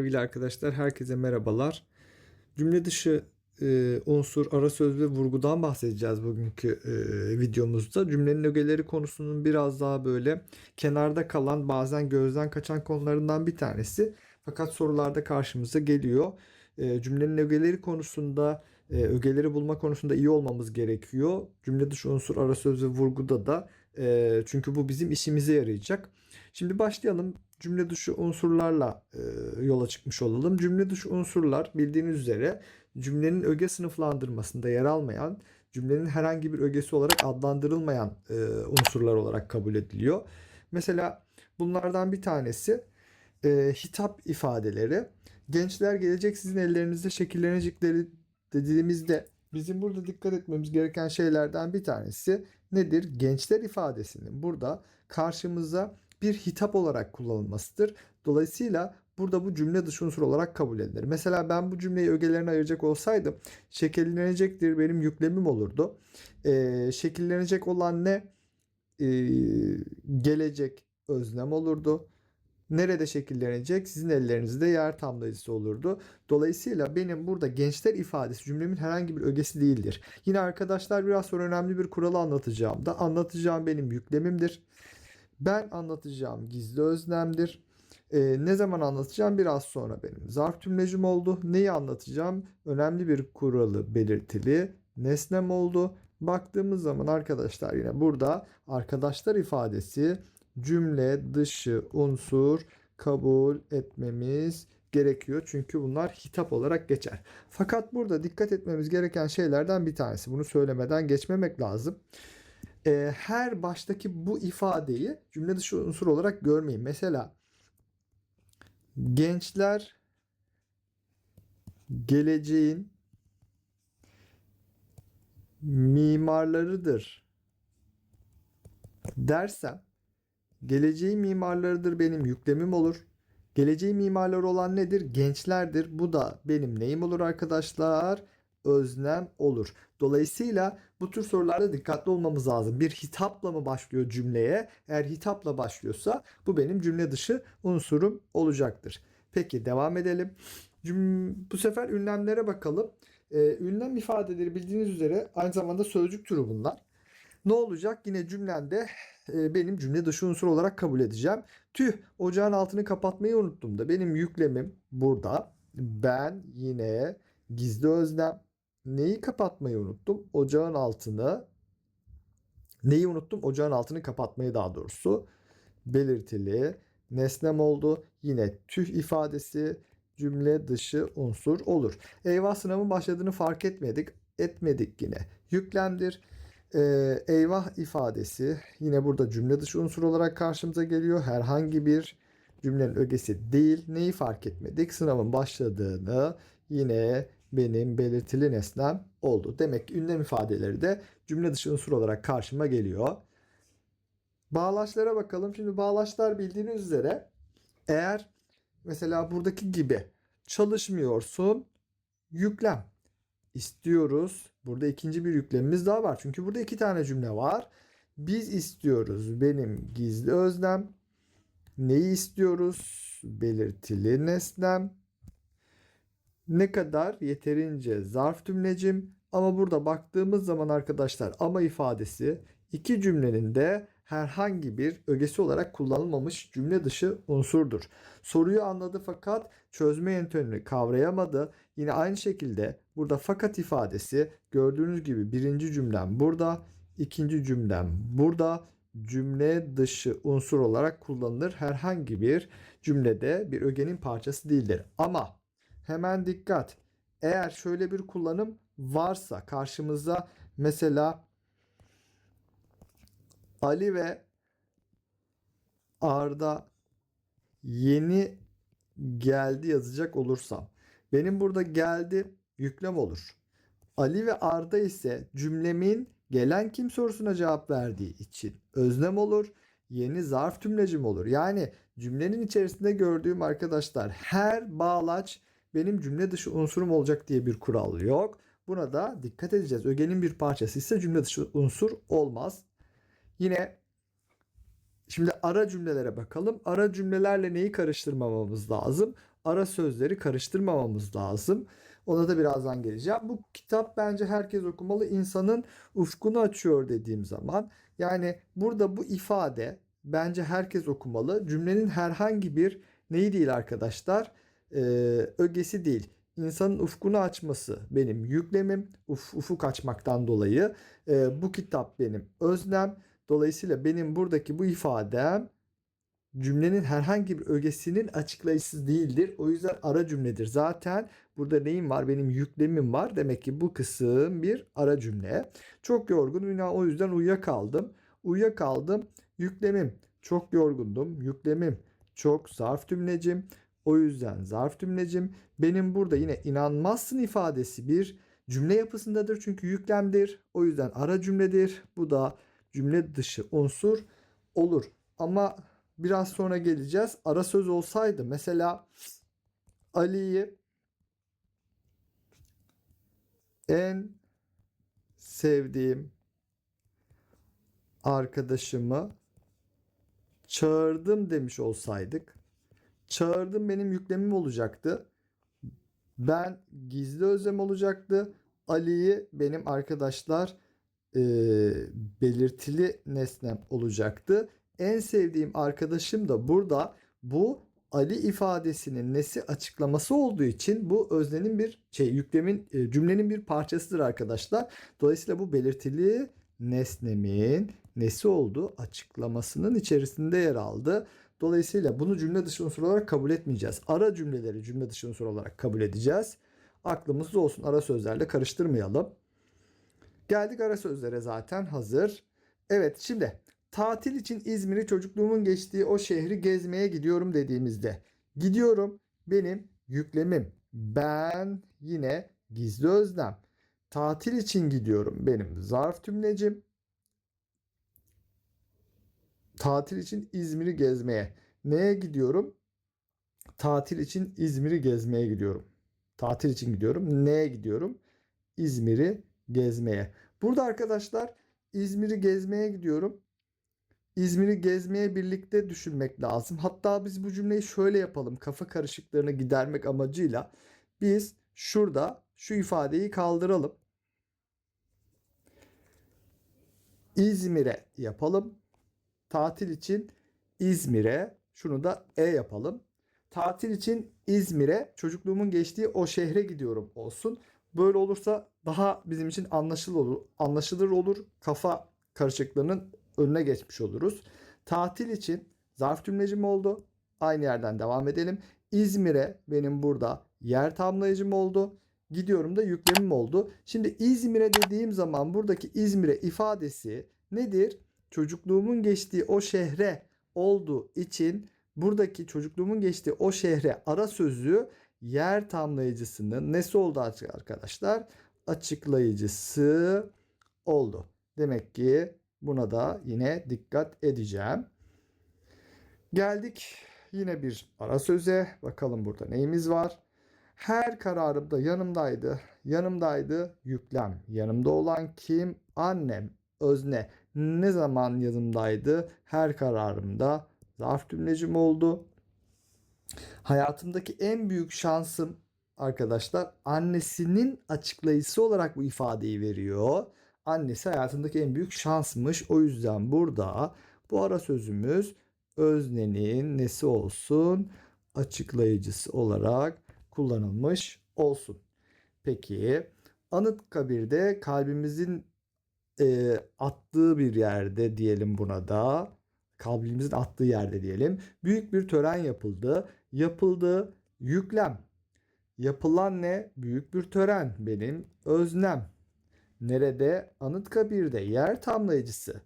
Sevgili arkadaşlar, herkese merhabalar. Cümle dışı e, unsur, ara söz ve vurgudan bahsedeceğiz bugünkü e, videomuzda. Cümlenin ögeleri konusunun biraz daha böyle kenarda kalan, bazen gözden kaçan konularından bir tanesi. Fakat sorularda karşımıza geliyor. E, cümlenin ögeleri konusunda, e, ögeleri bulma konusunda iyi olmamız gerekiyor. Cümle dışı unsur, ara söz ve vurguda da. E, çünkü bu bizim işimize yarayacak. Şimdi başlayalım cümle dışı unsurlarla e, yola çıkmış olalım. Cümle dışı unsurlar bildiğiniz üzere cümlenin öge sınıflandırmasında yer almayan, cümlenin herhangi bir ögesi olarak adlandırılmayan e, unsurlar olarak kabul ediliyor. Mesela bunlardan bir tanesi e, hitap ifadeleri. Gençler gelecek sizin ellerinizde şekillenecekleri dediğimizde bizim burada dikkat etmemiz gereken şeylerden bir tanesi nedir? Gençler ifadesinin burada karşımıza bir hitap olarak kullanılmasıdır. Dolayısıyla burada bu cümle dışı unsur olarak kabul edilir. Mesela ben bu cümleyi ögelerine ayıracak olsaydım şekillenecektir benim yüklemim olurdu. Ee, şekillenecek olan ne? Ee, gelecek özlem olurdu. Nerede şekillenecek? Sizin ellerinizde yer tamlayıcısı olurdu. Dolayısıyla benim burada gençler ifadesi cümlemin herhangi bir ögesi değildir. Yine arkadaşlar biraz sonra önemli bir kuralı anlatacağım da anlatacağım benim yüklemimdir. Ben anlatacağım gizli özlemdir. Ee, ne zaman anlatacağım? Biraz sonra benim zarf tümlecim oldu. Neyi anlatacağım? Önemli bir kuralı belirtili. Nesnem oldu. Baktığımız zaman arkadaşlar yine burada arkadaşlar ifadesi cümle dışı unsur kabul etmemiz gerekiyor. Çünkü bunlar hitap olarak geçer. Fakat burada dikkat etmemiz gereken şeylerden bir tanesi. Bunu söylemeden geçmemek lazım e, her baştaki bu ifadeyi cümle dışı unsur olarak görmeyin. Mesela gençler geleceğin mimarlarıdır dersem geleceğin mimarlarıdır benim yüklemim olur. Geleceğin mimarları olan nedir? Gençlerdir. Bu da benim neyim olur arkadaşlar? öznem olur. Dolayısıyla bu tür sorularda dikkatli olmamız lazım. Bir hitapla mı başlıyor cümleye? Eğer hitapla başlıyorsa bu benim cümle dışı unsurum olacaktır. Peki devam edelim. Bu sefer ünlemlere bakalım. Ee, ünlem ifadeleri bildiğiniz üzere aynı zamanda sözcük türü bunlar. Ne olacak? Yine cümlemde e, benim cümle dışı unsur olarak kabul edeceğim. Tüh ocağın altını kapatmayı unuttum da benim yüklemim burada. Ben yine gizli özlem neyi kapatmayı unuttum? Ocağın altını neyi unuttum? Ocağın altını kapatmayı daha doğrusu belirtili nesnem oldu. Yine tüh ifadesi cümle dışı unsur olur. Eyvah sınavın başladığını fark etmedik. Etmedik yine. Yüklemdir. Ee, eyvah ifadesi yine burada cümle dışı unsur olarak karşımıza geliyor. Herhangi bir cümlenin ögesi değil. Neyi fark etmedik? Sınavın başladığını yine benim belirtili nesnem oldu. Demek ki ünlem ifadeleri de cümle dışı unsur olarak karşıma geliyor. Bağlaçlara bakalım. Şimdi bağlaçlar bildiğiniz üzere eğer mesela buradaki gibi çalışmıyorsun yüklem istiyoruz. Burada ikinci bir yüklemimiz daha var. Çünkü burada iki tane cümle var. Biz istiyoruz. Benim gizli özlem. Neyi istiyoruz? Belirtili nesnem ne kadar yeterince zarf tümlecim ama burada baktığımız zaman arkadaşlar ama ifadesi iki cümlenin de herhangi bir ögesi olarak kullanılmamış cümle dışı unsurdur. Soruyu anladı fakat çözme yöntemini kavrayamadı. Yine aynı şekilde burada fakat ifadesi gördüğünüz gibi birinci cümlem burada, ikinci cümlem burada cümle dışı unsur olarak kullanılır. Herhangi bir cümlede bir ögenin parçası değildir. Ama hemen dikkat. Eğer şöyle bir kullanım varsa karşımızda mesela Ali ve Arda yeni geldi yazacak olursam benim burada geldi yüklem olur. Ali ve Arda ise cümlemin gelen kim sorusuna cevap verdiği için özlem olur. Yeni zarf tümlecim olur. Yani cümlenin içerisinde gördüğüm arkadaşlar her bağlaç benim cümle dışı unsurum olacak diye bir kural yok. Buna da dikkat edeceğiz. Ögenin bir parçası ise cümle dışı unsur olmaz. Yine Şimdi ara cümlelere bakalım. Ara cümlelerle neyi karıştırmamamız lazım? Ara sözleri karıştırmamamız lazım. Ona da birazdan geleceğim. Bu kitap bence herkes okumalı. İnsanın ufkunu açıyor dediğim zaman. Yani burada bu ifade bence herkes okumalı. Cümlenin herhangi bir neyi değil arkadaşlar? Ee, ögesi değil. İnsanın ufkunu açması benim yüklemim. Uf, ufuk açmaktan dolayı. Ee, bu kitap benim öznem. Dolayısıyla benim buradaki bu ifadem cümlenin herhangi bir ögesinin açıklayıcısı değildir. O yüzden ara cümledir. Zaten burada neyim var? Benim yüklemim var. Demek ki bu kısım bir ara cümle. Çok yorgunum. O yüzden uyuyakaldım. Uyuyakaldım. Yüklemim. Çok yorgundum. Yüklemim. Çok zarf cümlecim. O yüzden zarf cümlecim. Benim burada yine inanmazsın ifadesi bir cümle yapısındadır. Çünkü yüklemdir. O yüzden ara cümledir. Bu da cümle dışı unsur olur. Ama biraz sonra geleceğiz. Ara söz olsaydı mesela Ali'yi en sevdiğim arkadaşımı çağırdım demiş olsaydık. Çağırdım benim yüklemim olacaktı. Ben gizli özlem olacaktı. Ali'yi benim arkadaşlar e, belirtili nesnem olacaktı. En sevdiğim arkadaşım da burada bu Ali ifadesinin nesi açıklaması olduğu için bu öznenin bir şey yüklemin e, cümlenin bir parçasıdır arkadaşlar. Dolayısıyla bu belirtili nesnemin nesi oldu açıklamasının içerisinde yer aldı. Dolayısıyla bunu cümle dışı unsur olarak kabul etmeyeceğiz. Ara cümleleri cümle dışı unsur olarak kabul edeceğiz. Aklımızda olsun ara sözlerle karıştırmayalım. Geldik ara sözlere zaten hazır. Evet şimdi tatil için İzmir'i çocukluğumun geçtiği o şehri gezmeye gidiyorum dediğimizde gidiyorum benim yüklemim. Ben yine gizli özlem. Tatil için gidiyorum benim zarf tümlecim. Tatil için İzmir'i gezmeye. Neye gidiyorum? Tatil için İzmir'i gezmeye gidiyorum. Tatil için gidiyorum. Neye gidiyorum? İzmir'i gezmeye. Burada arkadaşlar İzmir'i gezmeye gidiyorum. İzmir'i gezmeye birlikte düşünmek lazım. Hatta biz bu cümleyi şöyle yapalım. Kafa karışıklarını gidermek amacıyla biz şurada şu ifadeyi kaldıralım. İzmir'e yapalım. Tatil için İzmir'e şunu da E yapalım. Tatil için İzmir'e çocukluğumun geçtiği o şehre gidiyorum olsun. Böyle olursa daha bizim için anlaşılır olur. Anlaşılır olur. Kafa karışıklığının önüne geçmiş oluruz. Tatil için zarf cümlecim oldu. Aynı yerden devam edelim. İzmir'e benim burada yer tamlayıcım oldu. Gidiyorum da yüklemim oldu. Şimdi İzmir'e dediğim zaman buradaki İzmir'e ifadesi nedir? Çocukluğumun geçtiği o şehre olduğu için buradaki çocukluğumun geçtiği o şehre ara sözü yer tamlayıcısının nesi oldu arkadaşlar? Açıklayıcısı oldu. Demek ki buna da yine dikkat edeceğim. Geldik yine bir ara söze. Bakalım burada neyimiz var? Her kararımda yanımdaydı. Yanımdaydı yüklem. Yanımda olan kim? Annem. Özne. Ne zaman yanımdaydı? Her kararımda zarf cümlecim oldu. Hayatımdaki en büyük şansım arkadaşlar annesinin açıklayıcısı olarak bu ifadeyi veriyor. Annesi hayatındaki en büyük şansmış. O yüzden burada bu ara sözümüz öznenin nesi olsun? Açıklayıcısı olarak kullanılmış olsun. Peki Anıtkabir'de kalbimizin e, attığı bir yerde diyelim buna da kalbimizin attığı yerde diyelim. Büyük bir tören yapıldı. Yapıldı yüklem. Yapılan ne? Büyük bir tören. Benim öznem. Nerede? Anıtkabir'de yer tamlayıcısı.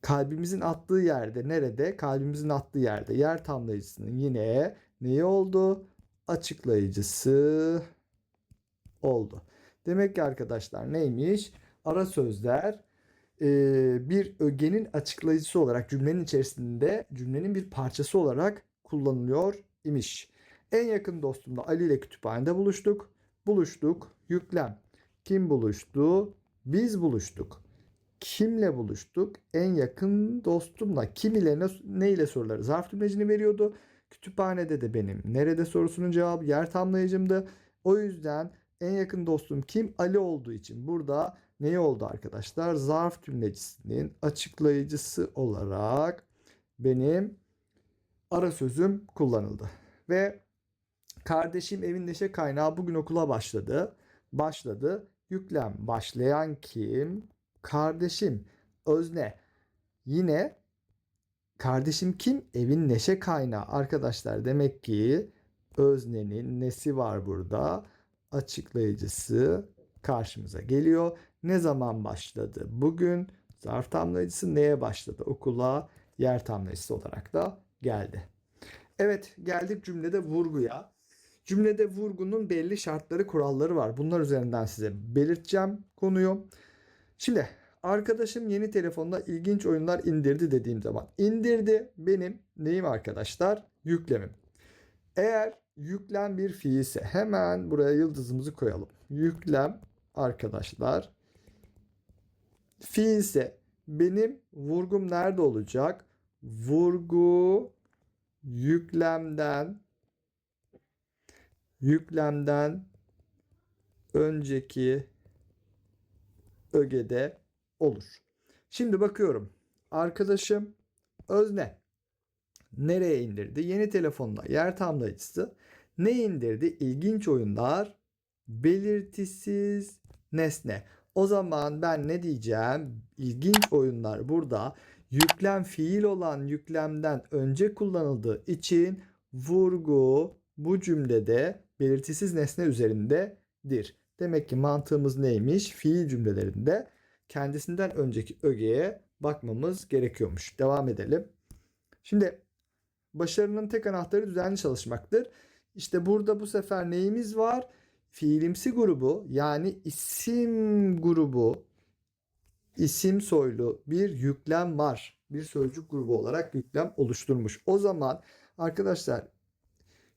Kalbimizin attığı yerde nerede? Kalbimizin attığı yerde yer tamlayıcısının yine neyi oldu? Açıklayıcısı oldu. Demek ki arkadaşlar neymiş? Ara sözler bir ögenin açıklayıcısı olarak cümlenin içerisinde cümlenin bir parçası olarak kullanılıyor imiş. En yakın dostumla Ali ile kütüphanede buluştuk. Buluştuk. Yüklem. Kim buluştu? Biz buluştuk. Kimle buluştuk? En yakın dostumla. Kim ile ne, ne ile soruları zarf tümlecini veriyordu. Kütüphanede de benim nerede sorusunun cevabı yer tamlayıcımdı. O yüzden en yakın dostum kim? Ali olduğu için burada ne oldu arkadaşlar? Zarf tümlecisinin açıklayıcısı olarak benim ara sözüm kullanıldı. Ve kardeşim evin neşe kaynağı bugün okula başladı. Başladı. Yüklem başlayan kim? Kardeşim. Özne. Yine kardeşim kim? Evin neşe kaynağı. Arkadaşlar demek ki öznenin nesi var burada? Açıklayıcısı karşımıza geliyor. Ne zaman başladı? Bugün zarf tamlayıcısı neye başladı? Okula yer tamlayıcısı olarak da geldi. Evet geldik cümlede vurguya. Cümlede vurgunun belli şartları, kuralları var. Bunlar üzerinden size belirteceğim konuyu. Şimdi arkadaşım yeni telefonda ilginç oyunlar indirdi dediğim zaman indirdi benim neyim arkadaşlar? Yüklemim. Eğer yüklem bir fiilse hemen buraya yıldızımızı koyalım. Yüklem arkadaşlar fiilse benim vurgum nerede olacak? Vurgu yüklemden yüklemden önceki ögede olur. Şimdi bakıyorum. Arkadaşım özne nereye indirdi? Yeni telefonda yer tamlayıcısı ne indirdi? İlginç oyunlar belirtisiz nesne. O zaman ben ne diyeceğim? İlginç oyunlar burada yüklem fiil olan yüklemden önce kullanıldığı için vurgu bu cümlede belirtisiz nesne üzerindedir. Demek ki mantığımız neymiş? Fiil cümlelerinde kendisinden önceki ögeye bakmamız gerekiyormuş. Devam edelim. Şimdi başarının tek anahtarı düzenli çalışmaktır. İşte burada bu sefer neyimiz var? Fiilimsi grubu yani isim grubu isim soylu bir yüklem var. Bir sözcük grubu olarak yüklem oluşturmuş. O zaman arkadaşlar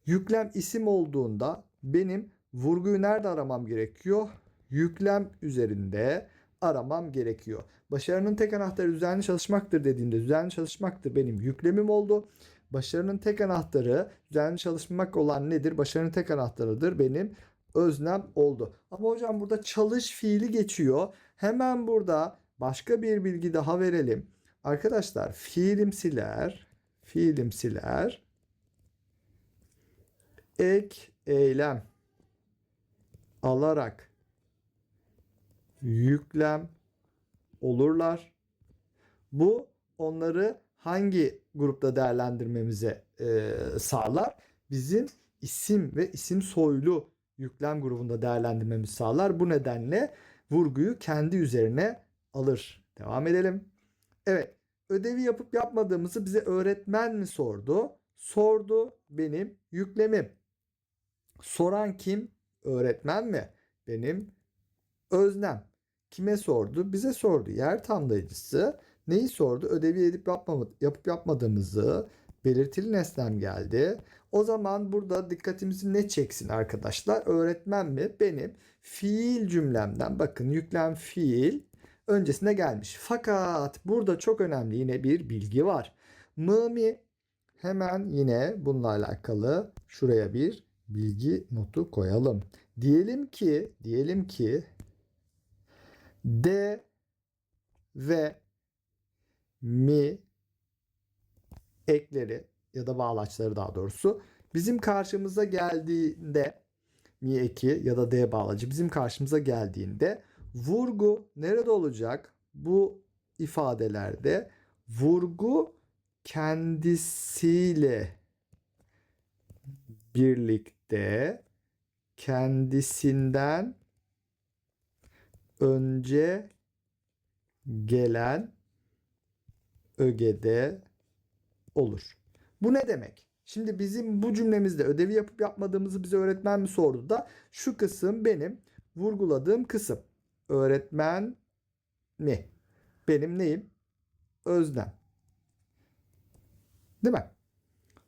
yüklem isim olduğunda benim vurguyu nerede aramam gerekiyor? Yüklem üzerinde aramam gerekiyor. Başarının tek anahtarı düzenli çalışmaktır dediğimde düzenli çalışmaktır benim yüklemim oldu. Başarının tek anahtarı düzenli çalışmak olan nedir? Başarının tek anahtarıdır benim öznem oldu. Ama hocam burada çalış fiili geçiyor. Hemen burada başka bir bilgi daha verelim. Arkadaşlar fiilimsiler fiilimsiler ek eylem alarak yüklem olurlar. Bu onları hangi grupta değerlendirmemize e, sağlar? Bizim isim ve isim soylu yüklem grubunda değerlendirmemizi sağlar. Bu nedenle vurguyu kendi üzerine alır. Devam edelim. Evet. Ödevi yapıp yapmadığımızı bize öğretmen mi sordu? Sordu benim yüklemim. Soran kim? Öğretmen mi? Benim öznem. Kime sordu? Bize sordu. Yer tamlayıcısı neyi sordu? Ödevi edip yapmamı, yapıp yapmadığımızı belirtili nesnem geldi. O zaman burada dikkatimizi ne çeksin arkadaşlar? Öğretmen mi? Benim fiil cümlemden bakın yüklem fiil öncesine gelmiş. Fakat burada çok önemli yine bir bilgi var. Mı mi? Hemen yine bununla alakalı şuraya bir bilgi notu koyalım. Diyelim ki diyelim ki D ve mi ekleri ya da bağlaçları daha doğrusu bizim karşımıza geldiğinde mi eki ya da D bağlacı bizim karşımıza geldiğinde vurgu nerede olacak? Bu ifadelerde vurgu kendisiyle birlikte kendisinden önce gelen ögede olur. Bu ne demek? Şimdi bizim bu cümlemizde ödevi yapıp yapmadığımızı bize öğretmen mi sordu da şu kısım benim vurguladığım kısım. Öğretmen mi? Benim neyim? Öznem. Değil mi?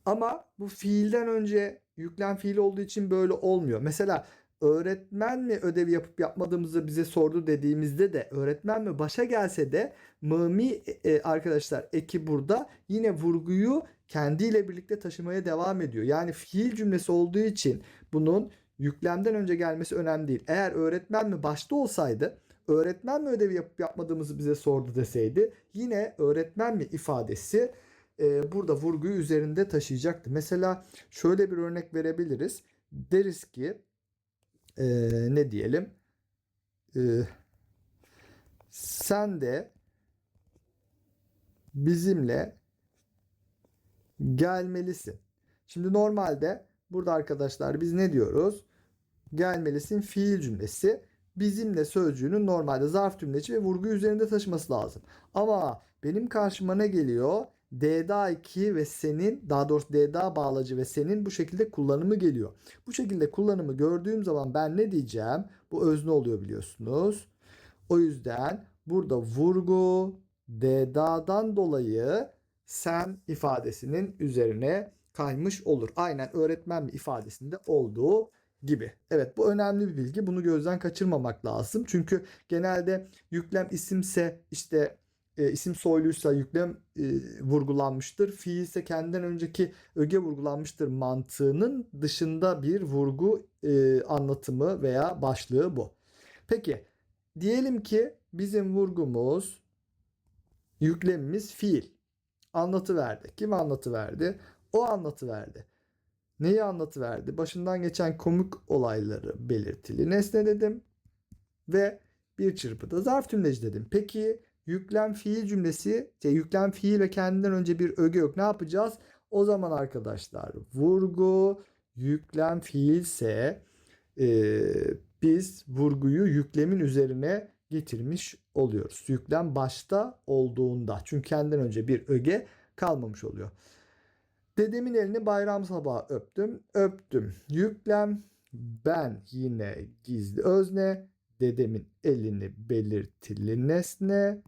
Ama bu fiilden önce yüklem fiil olduğu için böyle olmuyor. Mesela öğretmen mi ödevi yapıp yapmadığımızı bize sordu dediğimizde de öğretmen mi başa gelse de mımi e, arkadaşlar eki burada yine vurguyu kendiyle birlikte taşımaya devam ediyor. Yani fiil cümlesi olduğu için bunun yüklemden önce gelmesi önemli değil. Eğer öğretmen mi başta olsaydı öğretmen mi ödevi yapıp yapmadığımızı bize sordu deseydi yine öğretmen mi ifadesi e, burada vurguyu üzerinde taşıyacaktı. Mesela şöyle bir örnek verebiliriz. Deriz ki e, ne diyelim E, sen de bizimle gelmelisin. Şimdi normalde burada arkadaşlar biz ne diyoruz? Gelmelisin fiil cümlesi bizimle sözcüğünün normalde zarf cümleci ve vurgu üzerinde taşıması lazım. Ama benim karşıma ne geliyor? D'da 2 ve senin daha doğrusu D'da bağlacı ve senin bu şekilde kullanımı geliyor. Bu şekilde kullanımı gördüğüm zaman ben ne diyeceğim? Bu özne oluyor biliyorsunuz. O yüzden burada vurgu D'da'dan dolayı sen ifadesinin üzerine kaymış olur. Aynen öğretmen ifadesinde olduğu gibi. Evet bu önemli bir bilgi. Bunu gözden kaçırmamak lazım. Çünkü genelde yüklem isimse işte e, isim soyluysa yüklem e, vurgulanmıştır. Fiil ise kendinden önceki öge vurgulanmıştır mantığının dışında bir vurgu e, anlatımı veya başlığı bu. Peki diyelim ki bizim vurgumuz yüklemimiz fiil. Anlatı verdi. Kim anlatı verdi? O anlatı verdi. Neyi anlatı verdi? Başından geçen komik olayları belirtili nesne dedim ve bir çırpıda zarf tümleci dedim. Peki yüklem fiil cümlesi, şey, yüklem fiil ve kendinden önce bir öge yok. Ne yapacağız? O zaman arkadaşlar vurgu yüklem fiilse e, biz vurguyu yüklemin üzerine getirmiş oluyoruz. Yüklem başta olduğunda. Çünkü kendinden önce bir öge kalmamış oluyor. Dedemin elini bayram sabahı öptüm. Öptüm. Yüklem ben yine gizli özne. Dedemin elini belirtili nesne.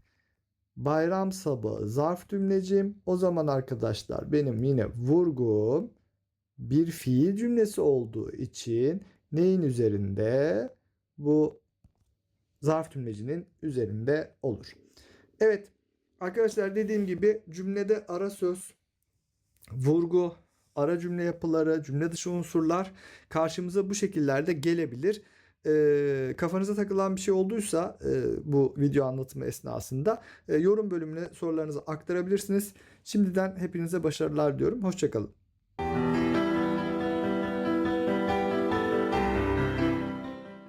Bayram sabahı zarf cümlecim. O zaman arkadaşlar benim yine vurgum bir fiil cümlesi olduğu için neyin üzerinde? Bu zarf cümlecinin üzerinde olur. Evet arkadaşlar dediğim gibi cümlede ara söz, vurgu, ara cümle yapıları, cümle dışı unsurlar karşımıza bu şekillerde gelebilir. Ee, kafanıza takılan bir şey olduysa e, bu video anlatımı esnasında e, yorum bölümüne sorularınızı aktarabilirsiniz. Şimdiden hepinize başarılar diyorum. Hoşçakalın.